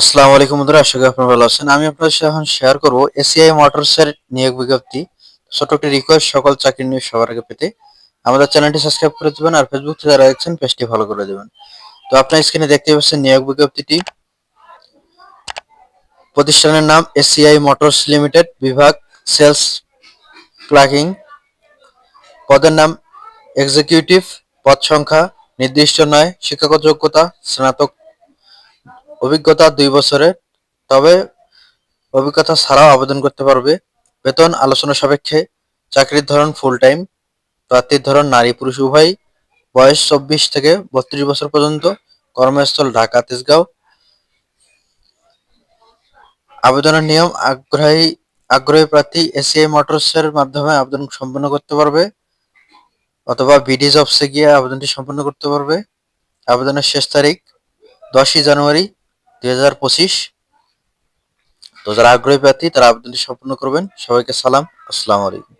আসসালামু আলাইকুম বন্ধুরা, আশা করি আপনারা ভালো আছেন। আমি আপনাদের সাথে এখন শেয়ার করব এসিআই মোটরসের নিয়োগ বিজ্ঞপ্তি। ছোট একটি রিকোয়েস্ট সকল চাকরি নিয়ে সবার আগে পেতে। আমাদের চ্যানেলটি সাবস্ক্রাইব করে দেবেন আর ফেসবুক থেকে যারা দেখছেন পেজটি ফলো করে দেবেন। তো আপনার স্ক্রিনে দেখতে পাচ্ছেন নিয়োগ বিজ্ঞপ্তিটি। প্রতিষ্ঠানের নাম এসিআই মোটরস লিমিটেড বিভাগ সেলস প্লাগিং পদের নাম এক্সিকিউটিভ পদ সংখ্যা নির্দিষ্ট নয়, শিক্ষাগত যোগ্যতা, স্নাতক অভিজ্ঞতা দুই বছরের তবে অভিজ্ঞতা ছাড়াও আবেদন করতে পারবে। বেতন আলোচনা সাপেক্ষে, চাকরির ধরন ফুল টাইম প্রার্থীর ধরন নারী পুরুষ উভয়, বয়স চব্বিশ থেকে বত্রিশ বছর পর্যন্ত, কর্মস্থল ঢাকা, তেজগাঁও। আবেদনের নিয়ম, আগ্রহী আগ্রহী প্রার্থী এসিআই মোটরসের মাধ্যমে আবেদন সম্পন্ন করতে পারবে, অথবা বিডি জবসে গিয়ে আবেদনটি সম্পন্ন করতে পারবে। আবেদনের শেষ তারিখ দশই জানুয়ারি দুই হাজার পঁচিশ। তো যারা আগ্রহী প্রার্থী, তারা আবেদনটি সম্পন্ন করবেন। সবাইকে সালাম। আসসালাম আলাইকুম।